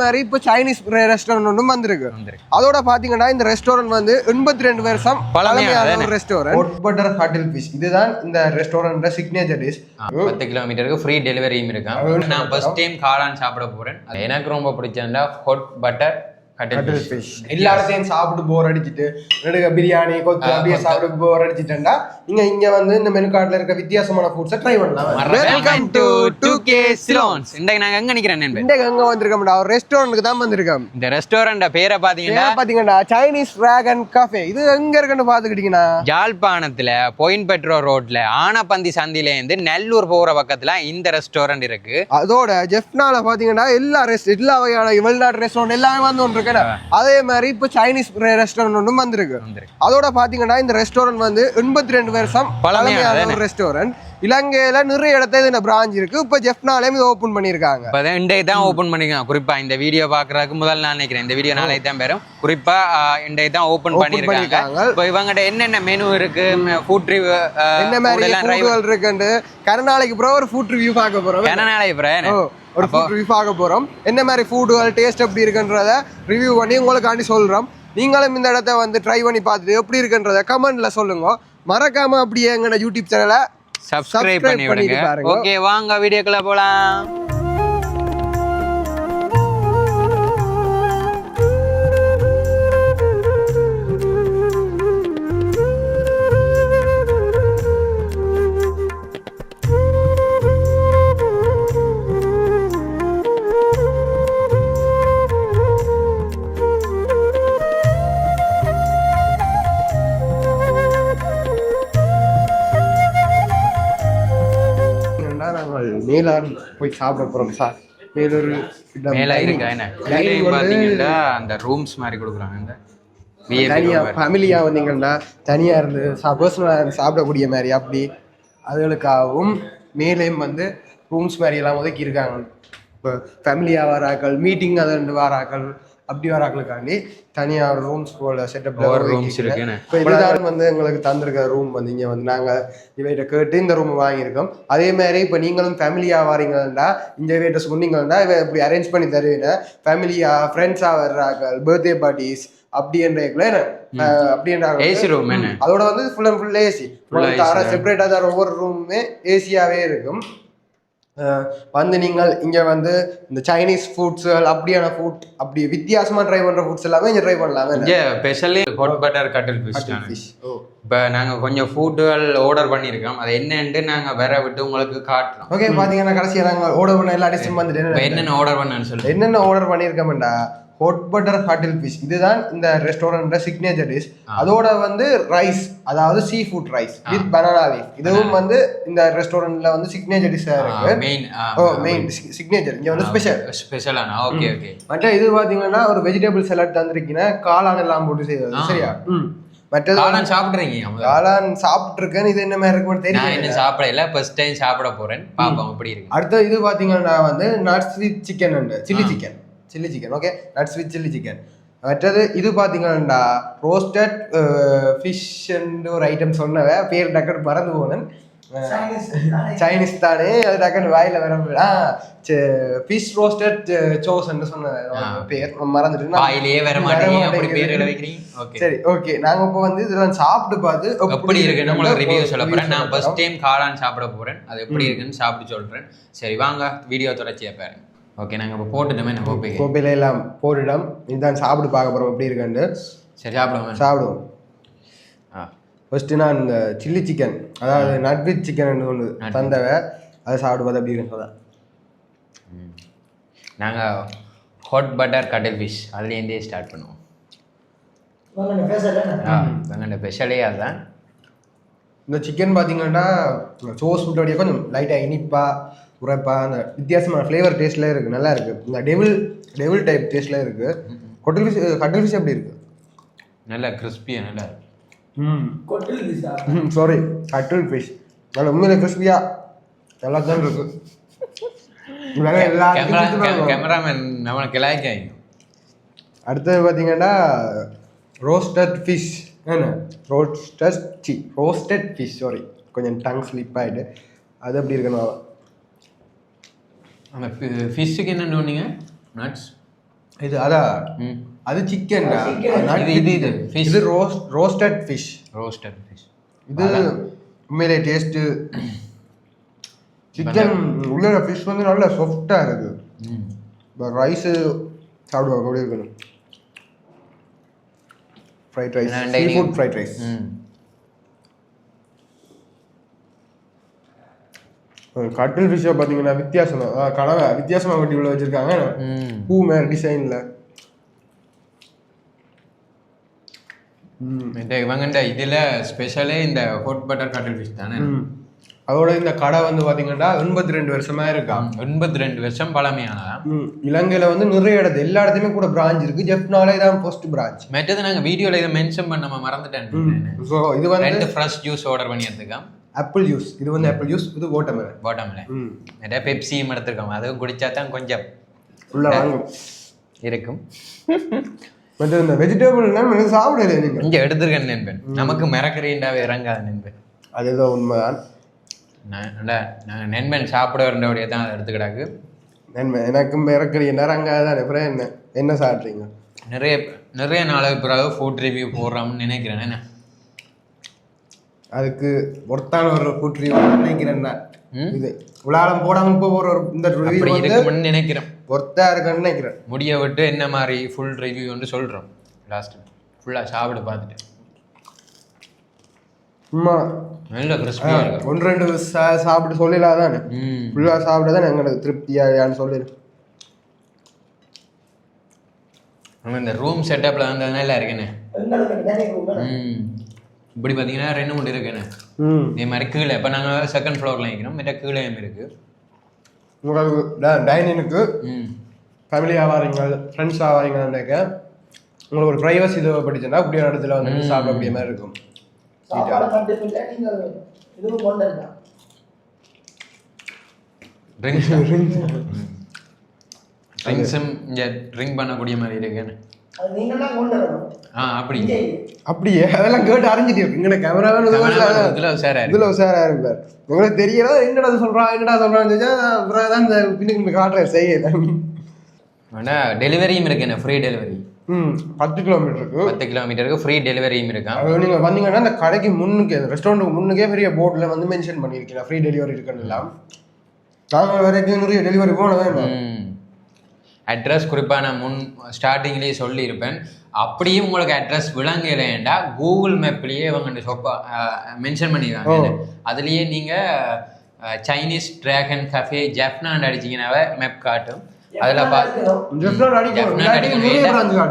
மாதிரி இப்போ Chinese restaurant ஒன்றும் வந்திருக்கு. அதோட பாத்தீங்கன்னா இந்த ரெஸ்டாரண்ட் வந்து எண்பத்தி ரெண்டு வருஷம் பழமையான ஒரு ரெஸ்டாரண்ட் பட்டர் ஹாட்டில் ஃபிஷ் இதுதான் இந்த ரெஸ்டாரண்ட் சிக்னேச்சர் டிஷ் பத்து கிலோமீட்டருக்கு ஃப்ரீ டெலிவரியும் இருக்கான் நான் ஃபர்ஸ்ட் டைம் காளான் சாப்பிட போறேன். எனக்கு ரொம்ப பிடிச்சதுன்னா ஹாட் பட்டர் எல்லா இடத்தையும் சாப்பிட்டு போர் அடிச்சிட்டு நடுக பிரியாணி கொத்து அப்படியே சாப்பிட்டு போர் அடிச்சிட்டேன்டா நீங்க இங்க வந்து இந்த மெனு கார்டுல இருக்க வித்தியாசமான ஃபுட்ஸை ட்ரை பண்ணலாம். Welcome to two K Ceylons இன்றைக்கு நாங்க எங்க நிக்கிறேன் இன்றைக்கு எங்க வந்திருக்கோம்டா. ஒரு ரெஸ்டாரண்ட்டுக்கு தான் வந்திருக்கோம். இந்த ரெஸ்டாரண்ட் பேரை பாத்தீங்கன்னா பாத்தீங்கன்னா சைனீஸ் டிராகன் காஃபே இது எங்க இருக்குன்னு பாத்துக்கிட்டீங்கன்னா யாழ்ப்பாணத்துல பொயின் பெட்ரோ ரோட்ல ஆனப்பந்தி சந்தில இருந்து நெல்லூர் போற பக்கத்துல இந்த ரெஸ்டாரண்ட் இருக்கு. அதோட ஜெஃப்னால பாத்தீங்கன்னா எல்லா ரெஸ்ட் எல்லா வகையான வெளிநாட்டு ரெஸ்டாரண்ட் எல்லாமே வந்து ஒன்று இருக்கு அதே மாதிரி இப்போ சைனீஸ் ரெஸ்டாரண்ட் ஒன்றும் வந்திருக்கு. அதோட பாத்தீங்கன்னா இந்த ரெஸ்டாரண்ட் வந்து எண்பத்தி ரெண்டு வருஷம் பழமையான ஒரு ரெஸ்டாரண்ட் இலங்கையில நிறைய இடத்துல இந்த பிரான்ச் இருக்கு. இப்போ ஜெஃப்னாலேயும் இது ஓபன் பண்ணியிருக்காங்க. இப்போ இன்றைக்கு தான் ஓப்பன் பண்ணிருக்கேன் குறிப்பா இந்த வீடியோ பாக்குறதுக்கு முதல் நான் நினைக்கிறேன். இந்த வீடியோ நாளைக்கு தான் பெறும் குறிப்பா இன்றைக்கு தான் ஓப்பன் பண்ணிருக்காங்க பண்ணிருக்காங்க. இப்போ இவங்ககிட்ட என்னென்ன மெனு இருக்கு? ஃபுட் ரிவ்யூ என்ன மாதிரி இருக்குன்னு கருநாளைக்கு அப்புறம் ஒரு ஃபுட் ரிவ்யூ பார்க்க போறோம். கனநாளை ஓ, ஒரு ஃபுட் ரிவ்யூ பார்க்க போறோம். என்ன மாதிரி ஃபுட்டுகள் டேஸ்ட் எப்படி இருக்குன்றத ரிவ்யூ பண்ணி உங்களுக்காண்டி சொல்றோம். நீங்களும் இந்த இடத்த வந்து ட்ரை பண்ணி பார்த்துட்டு எப்படி இருக்குன்றத கமெண்ட்ல சொல்லுங்க. மறக்காம அப்படியே எங்களோட யூடியூப் சேனலை சப்ஸ்கிரைப் பண்ணி விடுங்க. ஓகே வாங்க வீடியோக்குள்ள போலாம் மேலான் போய் சாப்பிட போறோம் சார். மேலொரு இடம். மேல இருக்கா? என்ன? பாத்தீங்கன்னா அந்த ரூம்ஸ் மாதிரி கொடுக்குறாங்க. இந்த VIP தனியா room மாதிரி. ஃபேமிலியா வந்தீங்கன்னா தனியா இருந்து சா பர்சனலாக இருந்து சாப்பிடக்கூடிய மாதிரி அப்படி அதுகளுக்காகவும் மேலேயும் வந்து ரூம்ஸ் மாதிரி எல்லாம் ஒதுக்கி இருக்காங்க. இப்போ ஃபேமிலியாக வராக்கள் மீட்டிங் அதை ரெண்டு வாராக்கள் அப்படி வராக்களுக்காண்டி தனியா ரூம்ஸ் போல செட்டப் இருக்குன்னு. இப்போ இதுதான் வந்து எங்களுக்கு தந்திருக்க ரூம் வந்து. இங்க வந்து நாங்க இவைகிட்ட கேட்டு இந்த ரூம் வாங்கியிருக்கோம். அதே மாதிரி இப்போ நீங்களும் ஃபேமிலியா வாரீங்கன்னா இந்த இவைகிட்ட சொன்னீங்கன்னா இவ இப்படி அரேஞ்ச் பண்ணி தருவீங்க ஃபேமிலியா ஃப்ரெண்ட்ஸா வர்றாக்கள் பர்த்டே பார்ட்டிஸ் அப்படின்ற அப்படின்ற ஏசி ரூம் அதோட வந்து ஃபுல் அண்ட் ஃபுல் ஏசி தர. செப்பரேட்டாக தர ஒவ்வொரு ரூமுமே ஏசியாவே இருக்கும். வந்து நீங்கள் இங்க வந்து இந்த சைனீஸ் ஃபுட்ஸ்கள் அப்படியான ஃபுட் அப்படி வித்தியாசமா ட்ரை பண்ற ஃபுட்ஸ் எல்லாமே இங்க ட்ரை பண்ணலாம். இங்க specially hot butter cuttle fish இப்போ நாங்க கொஞ்சம் ஃபுட்டுகள் ஆர்டர் பண்ணியிருக்கோம் அது என்னன்ட்டு நாங்க வேற விட்டு உங்களுக்கு காட்டுறோம். ஓகே பாத்தீங்கன்னா கடைசியா நாங்க ஆர்டர் பண்ண எல்லா டிஷ்ஷும் வந்துட்டு என்னென்ன? ஆர்டர் பண்ணேன்னு சொல்லு என்னென்ன ஆர்டர் பண்ணியிருக்கோம்டா ஹாட் பட்டர் ஹாட்டில் ஃபிஷ் இதுதான் இந்த ரெஸ்டாரண்ட் சிக்னேச்சர் டிஷ் அதோட வந்து ரைஸ் அதாவது sea food rice with banana leaf இதுவும் வந்து இந்த ரெஸ்டாரண்ட்ல வந்து சிக்னேச்சர் டிஷ்ஷா இருக்கு. மெயின் ஓ மெயின் சிக்னேச்சர் இங்க வந்து ஸ்பெஷல் ஸ்பெஷலான ஓகே ஓகே மற்ற இது பாத்தீங்கன்னா ஒரு வெஜிடபிள் சலாட் தந்திருக்கீங்கன்னா காளான் எல்லாம் போட்டு செய்வது சரியா? மற்றது காளான் சாப்பிட்றீங்க? காளான் சாப்பிட்டு இருக்கேன் இது என்ன மாதிரி இருக்குன்னு நான் தெரியல. இன்னும் சாப்பிடல ஃபர்ஸ்ட் டைம் சாப்பிட போறேன். பாப்போம் எப்படி இருக்கு. அடுத்த இது பாத்தீங்கன்னா வந்து nuts chicken chilli chicken chilli chicken okay nuts with chilli chicken மற்றது இது பாத்தீங்கன்னா ரோஸ்டட் ஃபிஷ் ஒரு ஐட்டம் சொன்னவ பேர் டக்குன்னு மறந்து போனேன். சைனீஸ் தானே. அது டக்குன்னு வாயில வர ஆ ஃபிஷ் ரோஸ்டட் சோஸ்ன்னு சொன்ன பேர். மறந்துட்டு வாயிலேயே வர ஓகே சரி ஓகே நாங்க இப்போ வந்து இதெல்லாம் சாப்பிட்டு பார்த்து எப்படி இருக்குன்னு உங்களுக்கு ரிவ்யூ சொல்ல போறேன். நான் ஃபர்ஸ்ட் டைம் காளான் சாப்பிட போறேன். அது எப்படி இருக்குன்னு சாப்பிட்டு சொல்றேன். சரி வாங்க வீடியோ தொடர்ச்சியா பாருங்க. ஓகே நாங்க இப்போ போட்டுட்டோமே என்ன கோப்பைக்கு. கோப்பையில எல்லாம் போட்டுட்டோம். இதுதான் சாப்பிட்டு பார்க்க போறோம். எப்படி இருக்குன்னு சரி சாப்பிடுவோம் சாப்பிடுவோம். ஆ. ஃபர்ஸ்ட் நான் இந்த சில்லி சிக்கன் அதாவது நட் வித் சிக்கன் ஒன்று தந்தவ அதை சாப்பிட்டு பார்த்து எப்படி இருக்குன்னு சொல்ல நாங்க ஹாட் பட்டர் கட்டில் ஃபிஷ் அதுலேருந்தே ஸ்டார்ட் பண்ணுவோம். ஆ எங்கள்ட ஸ்பெஷலே அதுதான் இந்த சிக்கன் பார்த்தீங்கன்னா சோஸ் ஃபுட்டோடைய கொஞ்சம் லைட்டாக இனிப்பா உரைப்பா அந்த வித்தியாசமான ஃப்ளேவர் டேஸ்ட்ல இருக்கு நல்லா இருக்கு. இந்த டெவில் டெவில் டைப் டேஸ்ட்ல இருக்கு. கொட்டல் ஃபிஷ் கட்டில் ஃபிஷ் எப்படி இருக்கு? நல்லா கிறிஸ்பியாக நல்லா ம். சாரி கட்டில் ஃபிஷ் நல்ல உண்மையில கிறிஸ்பியா நல்லா தான் இருக்கு. வேற எல்லா கேமரா கேமராமேன் நம்மளை கிளாய்க்காய் அடுத்தது பார்த்தீங்கன்னா ரோஸ்டட் ஃபிஷ் என்ன? Roasted C roasted fish sorry கொஞ்சம் டங் ஸ்லிப் ஆகிட்டு அது எப்படி இருக்கணும் அந்த ஃபிஷ்ஷுக்கு என்ன சொன்னீங்க நட்ஸ் இது அதான் அது சிக்கன் இது இது இது. ஃபிஷ் இது roast roasted fish roasted fish இது உண்மையிலே டேஸ்ட் சிக்கன் உள்ள ஃபிஷ் வந்து நல்லா சாஃப்டா இருக்கு ம். ரைஸ் சாப்பிடுவாங்க அப்படி இருக்கணும். Fried rice food fried rice ம் கட்டில் ஃபிஷ்ஷை பார்த்தீங்கன்னா வித்தியாசமா ஆ, கனவை வித்தியாசமா வெட்டி உள்ள வச்சிருக்காங்க. பூ மேல டிசைன்ல. இந்த இவங்கண்ட இதுல ஸ்பெஷலே இந்த ஹோட் பட்டர் கட்டில் ஃபிஷ் தானே? அதோட இந்த கடை வந்து பாத்தீங்கன்னா எண்பத்தி ரெண்டு வருஷமா இருக்கா? எண்பத்தி ரெண்டு வருஷம் பழமையானதா? இலங்கையில வந்து நிறைய இடத்து எல்லா இடத்துலயுமே கூட பிரான்ச் இருக்கு. ஜெஃப்னாலே தான் ஃபர்ஸ்ட் பிரான்ச் மற்றது நாங்க வீடியோல இதை மென்ஷன் பண்ண மறந்துட்டேன் ஸோ இது வந்து ரெண்டு ஃப்ரெஷ் ஜூஸ் ஆர்டர் பண்ணி எடுத்துக்கோம் ஆப்பிள் ஜூஸ் இது வந்து ஆப்பிள் ஜூஸ் இது ஓட்டமேலன் பாட்டம்ல ம். நிறைய பெப்சியும் எடுத்துருக்கோம் அதுவும் குடிச்சா தான் கொஞ்சம் ஃபுல்லா வாங்கும். இருக்கும். மற்ற இந்த வெஜிடபிள்னா எனக்கு சாப்பிடல நீங்க. இங்க எடுத்திருக்கேன் நண்பன். நமக்கு மிரக்கறீண்டாவே இறங்காது நண்பன். அதுதான் உண்மைதான். நான் இல்ல, நாங்க நண்பன் சாப்பிட வேண்டிய தான் அதை எடுத்துக்கிடாக்கு. நன்மை எனக்கும் நேரம் அங்கே தான் அப்புறம் என்ன? என்ன சாப்பிட்றீங்க? நிறைய நிறைய நாளுக்கு பிறகு ஃபுட் ரிவ்யூ போடுறோம்னு நினைக்கிறேன். என்ன? அதுக்கு ஒருத்தான ஒரு ரிவ்யூ நினைக்கிறேன் நான்? இது உலாலம் போடாம இப்போ ஒரு இந்த ரிவ்யூ வந்து நினைக்கிறேன். ஒர்த்தா இருக்குன்னு நினைக்கிறேன். முடிய விட்டு என்ன மாதிரி ஃபுல் ரிவ்யூ வந்து சொல்றோம். லாஸ்ட் ஃபுல்லா சாப்பிட்டு பார்த்துட்டு. சும்மா நல்ல கிறிஸ்பியா இருக்கும் ஒன்று ரெண்டு சாப்பிட்டு சொல்லலாம் தானே? ம். ஃபுல்லாக சாப்பிட தான் எங்களுக்கு திருப்தியான்னு சொல்லிடு. ஆனா இந்த ரூம் செட்டப்ல வந்து நல்லா இருக்குண்ணே ம். இப்படி பார்த்தீங்கன்னா ரெண்டு மூணு இருக்குண்ணே ம். இதே மாதிரி கீழே. இப்போ நாங்கள் செகண்ட் ஃப்ளோரில் நிற்கிறோம் மற்ற கீழேயும் இருக்கு. உங்களுக்கு டைனிங்க்கு ம். ஃபேமிலியாக வாரீங்க ஃப்ரெண்ட்ஸாக வாரீங்கன்னாக்க உங்களுக்கு ஒரு ப்ரைவசி தேவைப்பட்டுச்சுன்னா அப்படியே இடத்துல வந்து சாப்பிடக்கூடிய மாதிரி இருக்கும். சாப்பாடு மட்டும் இல்லை நீங்கள் இதுவும் கொண்டு வரலாம் ட்ரிங்க்ஸ் ட்ரிங்க்ஸும் இங்கே ட்ரிங்க் பண்ணக்கூடிய மாதிரி இருக்குன்னு நீங்கள் அப்படியே அதெல்லாம் கேட்டு அறிஞ்சிட்டு இருக்கு. இங்கே கேமராமேன் இதில் சார் இதுல உஷாரா இருப்பார் உங்களுக்கு தெரியல என்னடா சொல்றான் என்னடா சொல்றான்னு தான் இந்த பின்னுக்கு காட்டுறேன் செய்யல டெலிவரியும் இருக்குண்ணே ஃப்ரீ டெலிவரி ம் பத்து கிலோமீட்டருக்கு பத்து கிலோமீட்டருக்கு ஃப்ரீ டெலிவரியும் இருக்கான் அது நீங்க வந்தீங்கன்னா அந்த கடைக்கு முன்னுக்கு ரெஸ்டாரண்ட்டுக்கு முன்னுக்கே பெரிய போர்டில் வந்து மென்ஷன் பண்ணியிருக்கேன் ஃப்ரீ டெலிவரி இருக்குன்னு எல்லாம் நாங்கள் வரைக்கும் நிறைய டெலிவரி போனதே அட்ரஸ் குறிப்பாக நான் முன் ஸ்டார்டிங்லேயே சொல்லியிருப்பேன். அப்படியே உங்களுக்கு அட்ரஸ் விளங்கலைண்டா கூகுள் மேப்லேயே இவங்க சொப்பா மென்ஷன் பண்ணிடுவாங்க. அதுலேயே நீங்கள் சைனீஸ் டிராகன் கஃபே ஜெஃப்னான்னு அடிச்சிங்கனாவே மேப் காட்டும். அதில்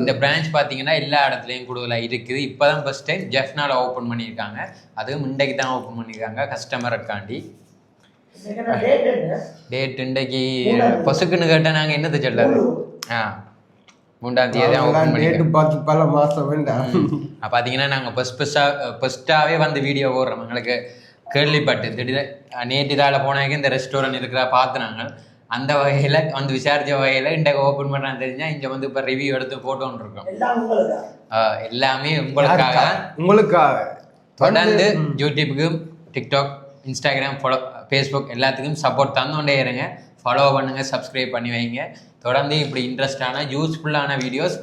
இந்த பிரான்ச் பார்த்தீங்கன்னா எல்லா இடத்துலையும் கூடுதலாக இருக்குது. இப்போ தான் ஃபஸ்ட் டைம் ஜெஃப்னால ஓப்பன் பண்ணியிருக்காங்க. அதுவும் இன்றைக்கு தான் ஓப்பன் பண்ணியிருக்காங்க கஸ்டமருக்காண்டி டேட் என்ன? டேட் இன்றைக்கு பசுக்குன்னு கேட்டால் நாங்கள் என்னது சொல்லாது ஆ மூன்றாம் தேதி ஓப்பன் டேட்டு பண்ணியிருக்கோம் பார்த்து பல மாசம் வேண்டாம். பார்த்தீங்கன்னா நாங்கள் ஃபஸ்ட் ஃபஸ்ட்டாக ஃபஸ்ட்டாகவே வந்து வீடியோ போடுறோம். எங்களுக்கு கேள்விப்பட்டு திடீர் நேற்று இதால் போனாக்க இந்த ரெஸ்டாரண்ட் இருக்கிற பார்த்து நாங்கள் அந்த வகையில் வந்து விசாரித்த வகையில் இன்றைக்கு ஓப்பன் பண்ணான்னு தெரிஞ்சால் இங்கே வந்து இப்போ ரிவ்யூ எடுத்து போட்டோன்னு இருக்கோம். எல்லாம் உங்களுக்கு? ஆஹ் எல்லாமே உங்களுக்காக. உங்களுக்காக. தொடர்ந்து யூடியூப்புக்கு டிக்டாக் இன்ஸ்டாகிராம் ஃபாலோ ஃபேஸ்புக் எல்லாத்துக்கும் சப்போர்ட் தந்தோண்டே இருங்க. ஃபாலோ பண்ணுங்க சப்ஸ்கிரைப் பண்ணி வைங்க. தொடர்ந்து இப்படி இன்ட்ரெஸ்டான யூஸ்ஃபுல்லான வீடியோஸ்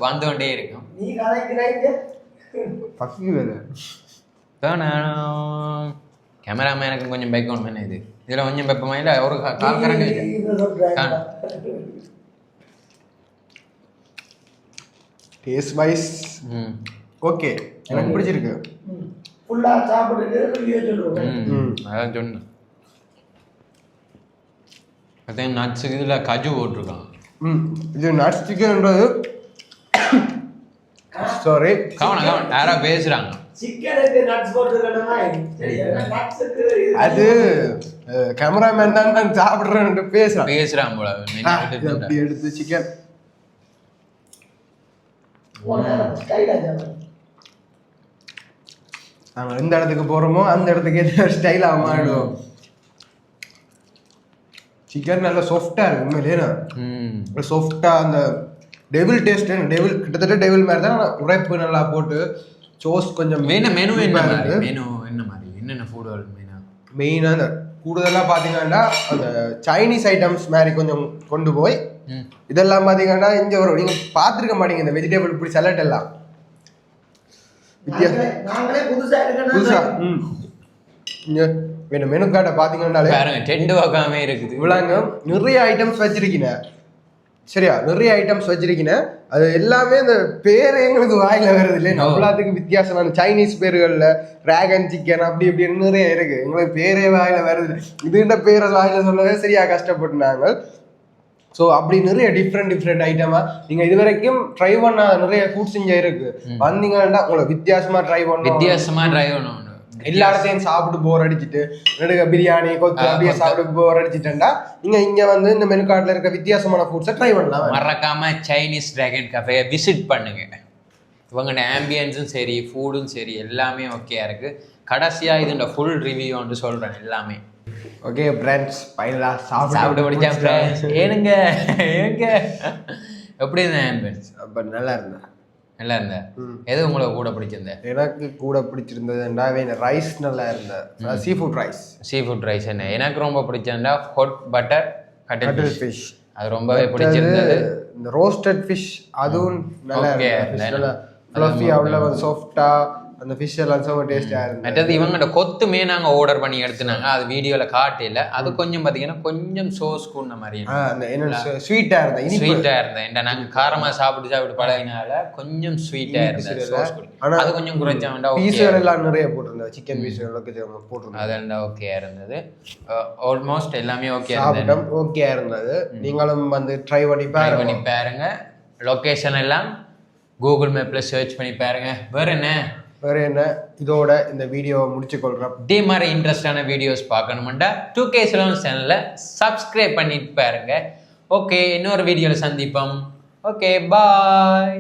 இருக்கும். கதைக்கிறாங்க பக்கி வேலை கேமராமேனுக்கு கொஞ்சம் பேக்ரவுண்ட் தானே இது. இதில் கொஞ்சம் வெப்பமா இல்லை? ஒரு கால் கரண்டி. டேஸ்ட் வைஸ் ம். ஓகே எனக்கு பிடிச்சிருக்கு. ஃபுல்லா சாப்பிட்டுட்டு ரிவ்யூ சொல்லுவோம். ம் அதான் சொன்னேன். அதே நட்ஸுக்கு இதில் கஜு போட்டிருக்கான். ம். இது நட்ஸ் சிக்கன்ன்றது சாரி கவனம் கவனம். யாரோ நட்ஸுக்கு அது கேமராமேன் தான் நான் சாப்பிட்றேன்ட்டு பேசுறான். பேசுகிறான் போல. எடுத்து சிக்கன் நாங்கள் எந்த இடத்துக்கு போகிறோமோ அந்த இடத்துக்கு ஏற்ற ஸ்டைலாக மாறிடுவோம். சிக்கன் நல்லா சாஃப்டாக இருக்கு உண்மையிலேயே ம். சாஃப்டாக அந்த டெவில் டேஸ்ட் டெவில் கிட்டத்தட்ட டெவில் மாதிரி தான் உரைப்பு நல்லா போட்டு சோஸ் கொஞ்சம் வேணா மெனு என்ன மாதிரி. மெனு என்ன மாதிரி? என்னென்ன ஃபுட் மெயினா மெயினாக அந்த கூடுதலாக பார்த்தீங்கன்னா அந்த சைனீஸ் ஐட்டம்ஸ் மாதிரி கொஞ்சம் கொண்டு போய். இதெல்லாம் பாத்தீங்கன்னா இங்க வரும் நீங்க பாத்துருக்க மாட்டீங்க இந்த வெஜிடபிள் இப்படி சலட் எல்லாம். நாங்களே- புதுசா புதுசா? ம். வேணும் மெனு கார்டை பாருங்க டென்ட் வாக்காம இருக்குது. இவ்வளோங்க நிறைய ஐட்டம்ஸ் வச்சிருக்கீங்க சரியா? நிறைய ஐட்டம்ஸ் வச்சிருக்கீங்க அது எல்லாமே இந்த பேர் எங்களுக்கு வாயில வருது இல்லை. நம்மளாத்துக்கு வித்தியாசமான சைனீஸ் பேர்கள்ல டிராகன் சிக்கன் அப்படி இப்படின்னு நிறைய இருக்கு. எங்களுக்கு பேரே வாயில வருது. இதுன்ற பேரை வாயில சொல்லவே சரியா கஷ்டப்பட்டுனாங்க. ஸோ அப்படி நிறைய டிஃப்ரெண்ட் டிஃப்ரெண்ட் ஐட்டமா நீங்க இது வரைக்கும் ட்ரை பண்ணாத நிறைய ஃபுட்ஸ் இங்க இருக்கு. வந்தீங்கன்னா உங்களை வித்தியாசமா ட்ரை பண்ண வித்தியாசமா டிரைவ் பண்ணணும் எல்லா இடத்தையும் சாப்பிட்டு போர் அடிச்சிட்டு நடுக பிரியாணி கொத்து அப்படியே. சாப்பிட்டு போர் அடிச்சிட்டேன்டா நீங்க இங்க வந்து இந்த மெனு கார்டுல இருக்க வித்தியாசமான ஃபுட்ஸை ட்ரை பண்ணலாம். மறக்காம சைனீஸ் டிராகன் கஃபே விசிட் பண்ணுங்க. இவங்களோட ஆம்பியன்ஸும் சரி ஃபுட்டும் சரி எல்லாமே ஓகேயா இருக்கு. கடைசியா இதோட ஃபுல் ரிவ்யூ வந்து சொல்றேன் எல்லாமே. ஓகே ஃப்ரெண்ட்ஸ் ஃபைனலா சாப்பிட்டு சாப்பிட்டு முடிச்சா friends. ஏனுங்க ஏங்க எப்படி இருந்த ஆம்பியன்ஸ் அப்ப நல்லா இருந்தா நல்லா இருந்த? ம். எது உங்களுக்கு கூட பிடிச்சிருந்த? எனக்கு கூட பிடிச்சிருந்ததுன்னா ரைஸ் நல்லா இருந்தது. Sea food rice sea food rice என்ன? எனக்கு ரொம்ப பிடிச்சிருந்தா ஹொட் பட்டர் கட்டில் ஃபிஷ் அது ரொம்பவே பிடிச்சிருந்தது. இந்த ரோஸ்டட் ஃபிஷ் அதுவும் நல்லா இருந்தது. ஃப்ளஃபி அவ்வளோ வந்து சாஃப்டா அந்த ஃபிஷ் எல்லாம் செம்ம டேஸ்டா இருந்தது. மற்றது இவங்கள்ட்ட கொத்துமே நாங்கள் ஆர்டர் பண்ணி எடுத்துனாங்க. அது வீடியோவில் காட்டல. அது கொஞ்சம் பார்த்தீங்கன்னா கொஞ்சம் சோஸ் கூடின மாதிரி ஆ, அந்த என்ன ஸ்வீட்டா இருந்தது இனிப்பு. ஸ்வீட்டாக இருந்தேன் ஏன்டா நாங்கள் காரமாக சாப்பிட்டு சாப்பிட்டு பழகினால கொஞ்சம் ஸ்வீட்டாக இருந்தது. இனிப்பு சோஸ் இல்ல. கூடி ஆனா அது கொஞ்சம் குறைச்சா வேண்டாம் பீஸுகள் எல்லாம் நிறைய போட்டிருந்தது. சிக்கன் பீஸுகள் போட்டிருந்தது. அதெல்லாம் ஓகே இருந்தது. ஆல்மோஸ்ட் எல்லாமே ஓகே இருந்தது. ஓகே இருந்தது. நீங்களும் வந்து ட்ரை பண்ணி ட்ரை பண்ணி பாருங்க. பாருங்க லொக்கேஷன் எல்லாம் கூகுள் மேப்பில் சர்ச் பண்ணி பாருங்க. வேற என்ன? வேறு என்ன? இதோட இந்த வீடியோவை முடிச்சுக்கொள்கிறோம் இதே மாதிரி இன்ட்ரெஸ்டான வீடியோஸ் பார்க்கணுமெண்டா டூ கே சிலோன் சேனலை சப்ஸ்கிரைப் பண்ணிட்டு பாருங்க. ஓகே இன்னொரு வீடியோவில் சந்திப்போம். Okay bye